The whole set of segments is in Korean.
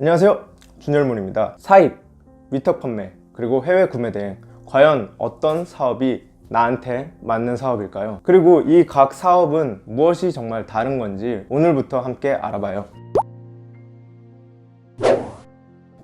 안녕하세요. 준열문입니다. 사입, 위탁 판매, 그리고 해외 구매 대행. 과연 어떤 사업이 나한테 맞는 사업일까요? 그리고 이 각 사업은 무엇이 정말 다른 건지 오늘부터 함께 알아봐요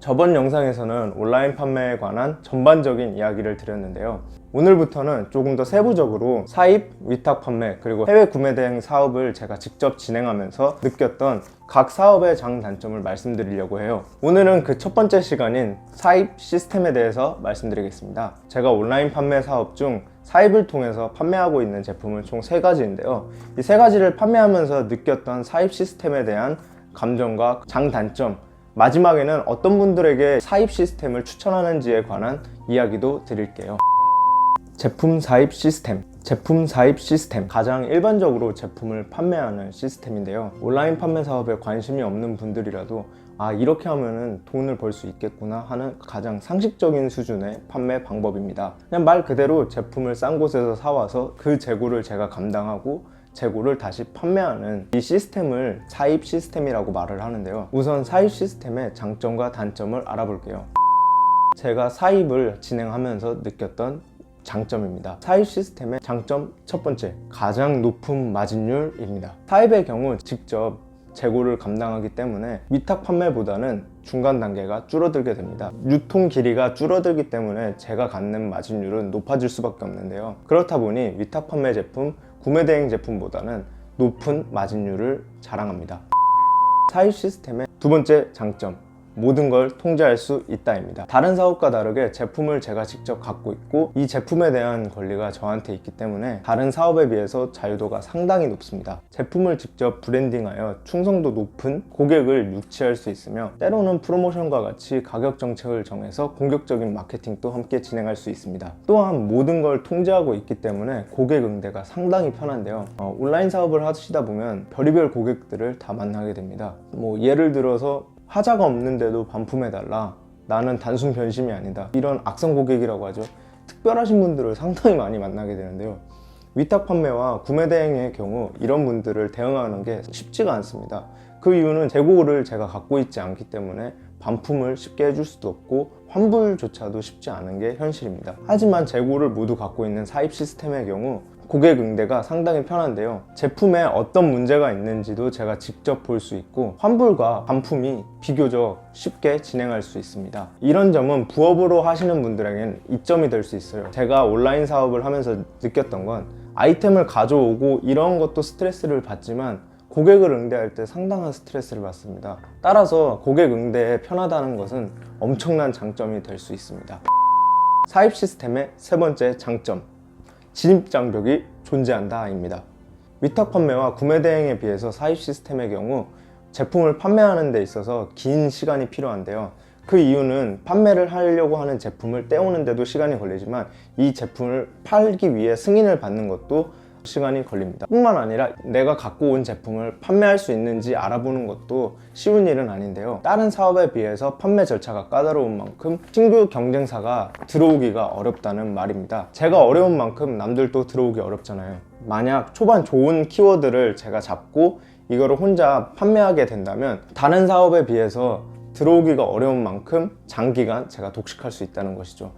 저번 영상에서는 온라인 판매에 관한 전반적인 이야기를 드렸는데요. 오늘부터는 조금 더 세부적으로 사입, 위탁 판매, 그리고 해외 구매 대행 사업을 제가 직접 진행하면서 느꼈던 각 사업의 장단점을 말씀드리려고 해요. 오늘은 그 첫 번째 시간인 사입 시스템에 대해서 말씀드리겠습니다. 제가 온라인 판매 사업 중 사입을 통해서 판매하고 있는 제품은 총 세 가지인데요. 이 세 가지를 판매하면서 느꼈던 사입 시스템에 대한 감정과 장단점, 마지막에는 어떤 분들에게 사입 시스템을 추천하는지에 관한 이야기도 드릴게요. 제품 사입 시스템. 제품 사입 시스템. 가장 일반적으로 제품을 판매하는 시스템인데요. 온라인 판매 사업에 관심이 없는 분들이라도 아, 이렇게 하면은 돈을 벌 수 있겠구나 하는 가장 상식적인 수준의 판매 방법입니다. 그냥 말 그대로 제품을 싼 곳에서 사와서 그 재고를 제가 감당하고 재고를 다시 판매하는 이 시스템을 사입 시스템이라고 말을 하는데요. 우선 사입 시스템의 장점과 단점을 알아볼게요. 제가 사입을 진행하면서 느꼈던 장점입니다. 사입 시스템의 장점 첫 번째, 가장 높은 마진율입니다. 사입의 경우 직접 재고를 감당하기 때문에 위탁 판매보다는 중간 단계가 줄어들게 됩니다. 유통 길이가 줄어들기 때문에 제가 갖는 마진율은 높아질 수밖에 없는데요. 그렇다 보니 위탁 판매 제품, 구매 대행 제품보다는 높은 마진율을 자랑합니다. 사입 시스템의 두 번째 장점. 모든 걸 통제할 수 있다입니다. 다른 사업과 다르게 제품을 제가 직접 갖고 있고 이 제품에 대한 권리가 저한테 있기 때문에 다른 사업에 비해서 자유도가 상당히 높습니다. 제품을 직접 브랜딩하여 충성도 높은 고객을 유치할 수 있으며 때로는 프로모션과 같이 가격 정책을 정해서 공격적인 마케팅도 함께 진행할 수 있습니다. 또한 모든 걸 통제하고 있기 때문에 고객 응대가 상당히 편한데요. 어, 온라인 사업을 하시다 보면 별의별 고객들을 다 만나게 됩니다. 뭐 예를 들어서 하자가 없는데도 반품해달라. 나는 단순 변심이 아니다. 이런 악성 고객이라고 하죠. 특별하신 분들을 상당히 많이 만나게 되는데요. 위탁 판매와 구매 대행의 경우 이런 분들을 대응하는 게 쉽지가 않습니다. 그 이유는 재고를 제가 갖고 있지 않기 때문에 반품을 쉽게 해줄 수도 없고 환불조차도 쉽지 않은 게 현실입니다. 하지만 재고를 모두 갖고 있는 사입 시스템의 경우 고객 응대가 상당히 편한데요. 제품에 어떤 문제가 있는지도 제가 직접 볼 수 있고 환불과 반품이 비교적 쉽게 진행할 수 있습니다. 이런 점은 부업으로 하시는 분들에겐 이점이 될 수 있어요. 제가 온라인 사업을 하면서 느꼈던 건 아이템을 가져오고 이런 것도 스트레스를 받지만 고객을 응대할 때 상당한 스트레스를 받습니다. 따라서 고객 응대에 편하다는 것은 엄청난 장점이 될 수 있습니다. 사입 시스템의 세 번째 장점. 진입 장벽이 존재한다입니다. 위탁 판매와 구매 대행에 비해서 사입 시스템의 경우 제품을 판매하는 데 있어서 긴 시간이 필요한데요. 그 이유는 판매를 하려고 하는 제품을 떼오는데도 시간이 걸리지만 이 제품을 팔기 위해 승인을 받는 것도 시간이 걸립니다. 뿐만 아니라 내가 갖고 온 제품을 판매할 수 있는지 알아보는 것도 쉬운 일은 아닌데요. 다른 사업에 비해서 판매 절차가 까다로운 만큼 신규 경쟁사가 들어오기가 어렵다는 말입니다. 제가 어려운 만큼 남들도 들어오기 어렵잖아요. 만약 초반 좋은 키워드를 제가 잡고 이거를 혼자 판매하게 된다면 다른 사업에 비해서 들어오기가 어려운 만큼 장기간 제가 독식할 수 있다는 것이죠.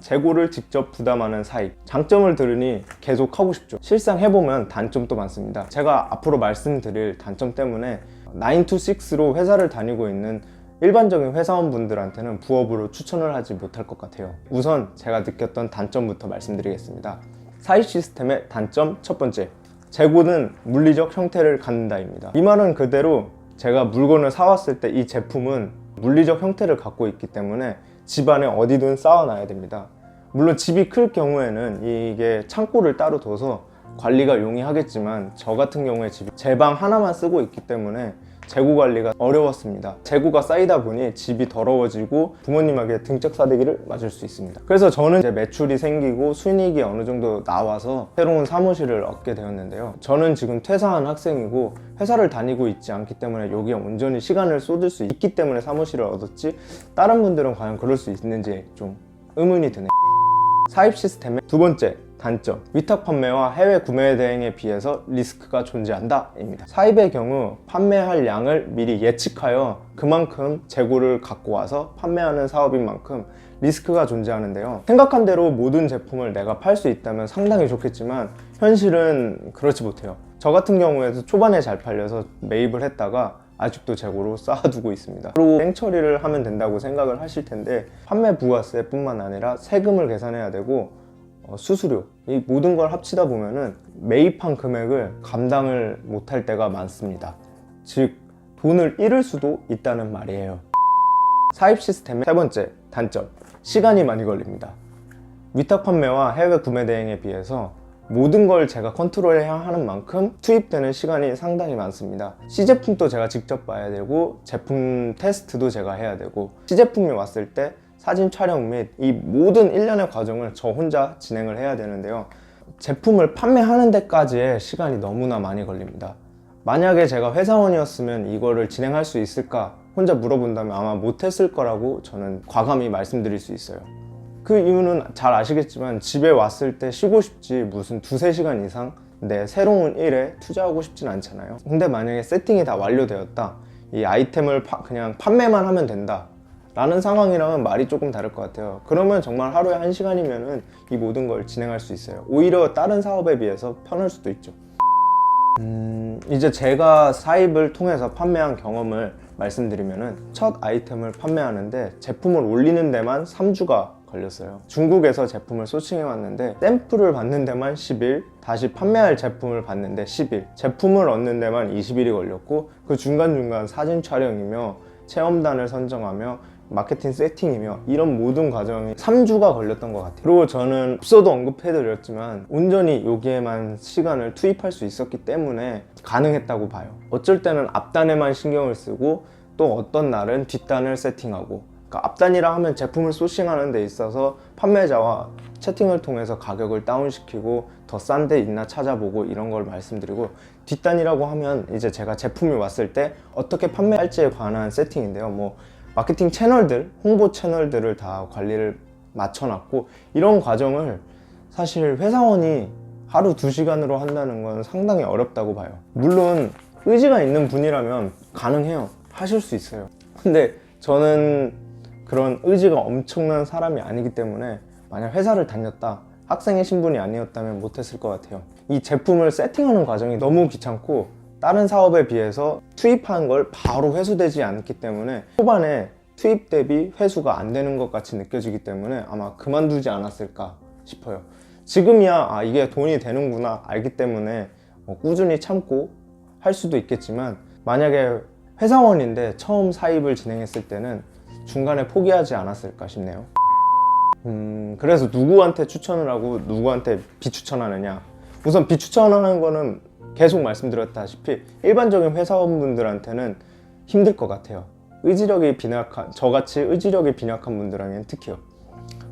재고를 직접 부담하는 사입. 장점을 들으니 계속 하고 싶죠. 실상 해보면 단점도 많습니다. 제가 앞으로 말씀드릴 단점 때문에 9to6로 회사를 다니고 있는 일반적인 회사원분들한테는 부업으로 추천을 하지 못할 것 같아요. 우선 제가 느꼈던 단점부터 말씀드리겠습니다. 사입 시스템의 단점 첫 번째. 재고는 물리적 형태를 갖는다입니다. 이 말은 그대로 제가 물건을 사왔을 때 이 제품은 물리적 형태를 갖고 있기 때문에 집안에 어디든 쌓아놔야 됩니다. 물론 집이 클 경우에는 이게 창고를 따로 둬서 관리가 용이하겠지만 저 같은 경우에 집이 제방 하나만 쓰고 있기 때문에 재고 관리가 어려웠습니다. 재고가 쌓이다 보니 집이 더러워지고 부모님에게 등짝 사대기를 맞을 수 있습니다. 그래서 저는 이제 매출이 생기고 순이익이 어느 정도 나와서 새로운 사무실을 얻게 되었는데요. 저는 지금 퇴사한 학생이고 회사를 다니고 있지 않기 때문에 여기에 온전히 시간을 쏟을 수 있기 때문에 사무실을 얻었지 다른 분들은 과연 그럴 수 있는지 좀 의문이 드네요. 사입 시스템의 두 번째 단점, 위탁 판매와 해외 구매 대행에 비해서 리스크가 존재한다 입니다. 사입의 경우 판매할 양을 미리 예측하여 그만큼 재고를 갖고 와서 판매하는 사업인 만큼 리스크가 존재하는데요. 생각한 대로 모든 제품을 내가 팔 수 있다면 상당히 좋겠지만 현실은 그렇지 못해요. 저 같은 경우에도 초반에 잘 팔려서 매입을 했다가 아직도 재고로 쌓아두고 있습니다. 그리고 땡처리를 하면 된다고 생각을 하실 텐데 판매 부가세 뿐만 아니라 세금을 계산해야 되고 어, 수수료 이 모든 걸 합치다 보면은 매입한 금액을 감당을 못할 때가 많습니다. 즉 돈을 잃을 수도 있다는 말이에요. 사입 시스템의 세 번째 단점 시간이 많이 걸립니다. 위탁 판매와 해외 구매 대행에 비해서 모든 걸 제가 컨트롤해야 하는 만큼 투입되는 시간이 상당히 많습니다. 시제품도 제가 직접 봐야 되고 제품 테스트도 제가 해야 되고 시제품이 왔을 때 사진 촬영 및 이 모든 일련의 과정을 저 혼자 진행을 해야 되는데요. 제품을 판매하는 데까지의 시간이 너무나 많이 걸립니다. 만약에 제가 회사원이었으면 이거를 진행할 수 있을까 혼자 물어본다면 아마 못했을 거라고 저는 과감히 말씀드릴 수 있어요. 그 이유는 잘 아시겠지만 집에 왔을 때 쉬고 싶지 무슨 두세 시간 이상 내 새로운 일에 투자하고 싶진 않잖아요. 근데 만약에 세팅이 다 완료되었다. 이 아이템을 파- 그냥 판매만 하면 된다. 라는 상황이랑은 말이 조금 다를 것 같아요. 그러면 정말 하루에 한 시간이면은 이 모든 걸 진행할 수 있어요. 오히려 다른 사업에 비해서 편할 수도 있죠. 음, 이제 제가 사입을 통해서 판매한 경험을 말씀드리면은 첫 아이템을 판매하는데 제품을 올리는 데만 3주가 걸렸어요. 중국에서 제품을 소싱해 왔는데 샘플을 받는 데만 10일, 다시 판매할 제품을 받는데 10일, 제품을 얻는 데만 20일이 걸렸고 그 중간중간 사진 촬영이며 체험단을 선정하며 마케팅 세팅이며 이런 모든 과정이 3주가 걸렸던 것 같아요. 그리고 저는 앞서도 언급해드렸지만 온전히 여기에만 시간을 투입할 수 있었기 때문에 가능했다고 봐요. 어쩔 때는 앞단에만 신경을 쓰고 또 어떤 날은 뒷단을 세팅하고 그러니까 앞단이라 하면 제품을 소싱하는 데 있어서 판매자와 채팅을 통해서 가격을 다운시키고 더 싼 데 있나 찾아보고 이런 걸 말씀드리고 뒷단이라고 하면 이제 제가 제품이 왔을 때 어떻게 판매할지에 관한 세팅인데요. 뭐 마케팅 채널들, 홍보 채널들을 다 관리를 맞춰놨고 이런 과정을 사실 회사원이 하루 두 시간으로 한다는 건 상당히 어렵다고 봐요. 물론 의지가 있는 분이라면 가능해요. 하실 수 있어요. 근데 저는 그런 의지가 엄청난 사람이 아니기 때문에 만약 회사를 다녔다 학생의 신분이 아니었다면 못했을 것 같아요. 이 제품을 세팅하는 과정이 너무 귀찮고 다른 사업에 비해서 투입한 걸 바로 회수되지 않기 때문에 초반에 투입 대비 회수가 안 되는 것 같이 느껴지기 때문에 아마 그만두지 않았을까 싶어요. 지금이야 아 이게 돈이 되는구나 알기 때문에 뭐 꾸준히 참고 할 수도 있겠지만 만약에 회사원인데 처음 사입을 진행했을 때는 중간에 포기하지 않았을까 싶네요. 음, 그래서 누구한테 추천을 하고 누구한테 비추천하느냐. 우선 비추천하는 거는 계속 말씀드렸다시피 일반적인 회사원분들한테는 힘들 것 같아요. 의지력이 빈약한, 저같이 의지력이 빈약한 분들에게는 특히요.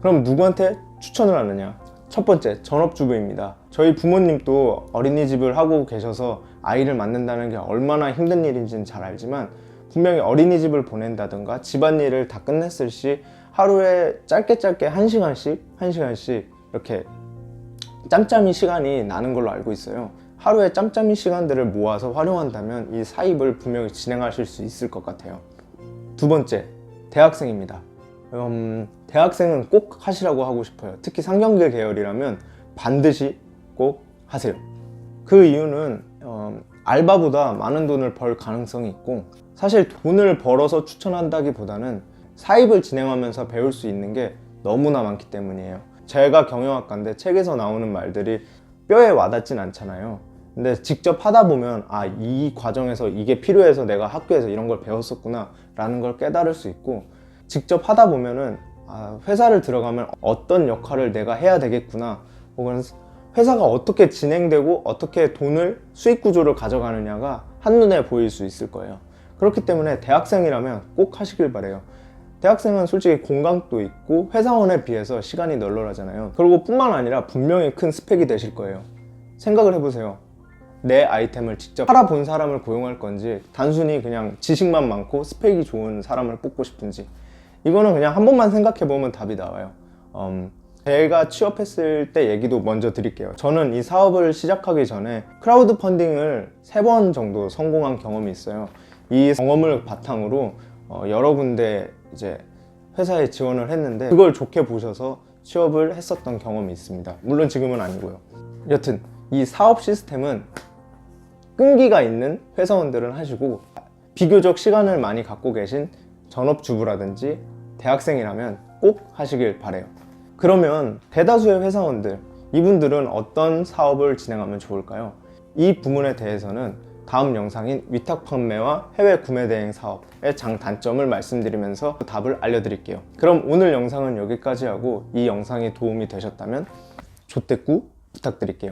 그럼 누구한테 추천을 하느냐? 첫 번째, 전업주부입니다. 저희 부모님도 어린이집을 하고 계셔서 아이를 맡는다는 게 얼마나 힘든 일인지는 잘 알지만 분명히 어린이집을 보낸다든가 집안일을 다 끝냈을 시 하루에 짧게 짧게 한시간씩한시간씩 이렇게 짬짬이 시간이 나는 걸로 알고 있어요. 하루에 짬짬이 시간들을 모아서 활용한다면 이 사입을 분명히 진행하실 수 있을 것 같아요. 두 번째, 대학생입니다. 음, 대학생은 꼭 하시라고 하고 싶어요. 특히 상경계 계열이라면 반드시 꼭 하세요. 그 이유는 어, 알바보다 많은 돈을 벌 가능성이 있고 사실 돈을 벌어서 추천한다기보다는 사입을 진행하면서 배울 수 있는 게 너무나 많기 때문이에요. 제가 경영학과인데 책에서 나오는 말들이 뼈에 와닿진 않잖아요. 근데 직접 하다 보면 아 이 과정에서 이게 필요해서 내가 학교에서 이런 걸 배웠었구나 라는 걸 깨달을 수 있고 직접 하다 보면은 아, 회사를 들어가면 어떤 역할을 내가 해야 되겠구나 혹은 회사가 어떻게 진행되고 어떻게 돈을 수익 구조를 가져가느냐가 한눈에 보일 수 있을 거예요. 그렇기 때문에 대학생이라면 꼭 하시길 바래요. 대학생은 솔직히 공강도 있고 회사원에 비해서 시간이 널널하잖아요. 그리고 뿐만 아니라 분명히 큰 스펙이 되실 거예요. 생각을 해보세요. 내 아이템을 직접 팔아본 사람을 고용할 건지 단순히 그냥 지식만 많고 스펙이 좋은 사람을 뽑고 싶은지 이거는 그냥 한 번만 생각해 보면 답이 나와요. 음, 제가 취업했을 때 얘기도 먼저 드릴게요. 저는 이 사업을 시작하기 전에 크라우드 펀딩을 세 번 정도 성공한 경험이 있어요. 이 경험을 바탕으로 어, 여러 군데 이제 회사에 지원을 했는데 그걸 좋게 보셔서 취업을 했었던 경험이 있습니다. 물론 지금은 아니고요. 여튼 이 사업 시스템은 끈기가 있는 회사원들은 하시고 비교적 시간을 많이 갖고 계신 전업주부라든지 대학생이라면 꼭 하시길 바래요. 그러면 대다수의 회사원들 이분들은 어떤 사업을 진행하면 좋을까요? 이 부분에 대해서는 다음 영상인 위탁 판매와 해외 구매 대행 사업의 장단점을 말씀드리면서 답을 알려드릴게요. 그럼 오늘 영상은 여기까지 하고 이 영상이 도움이 되셨다면 조댓구 부탁드릴게요.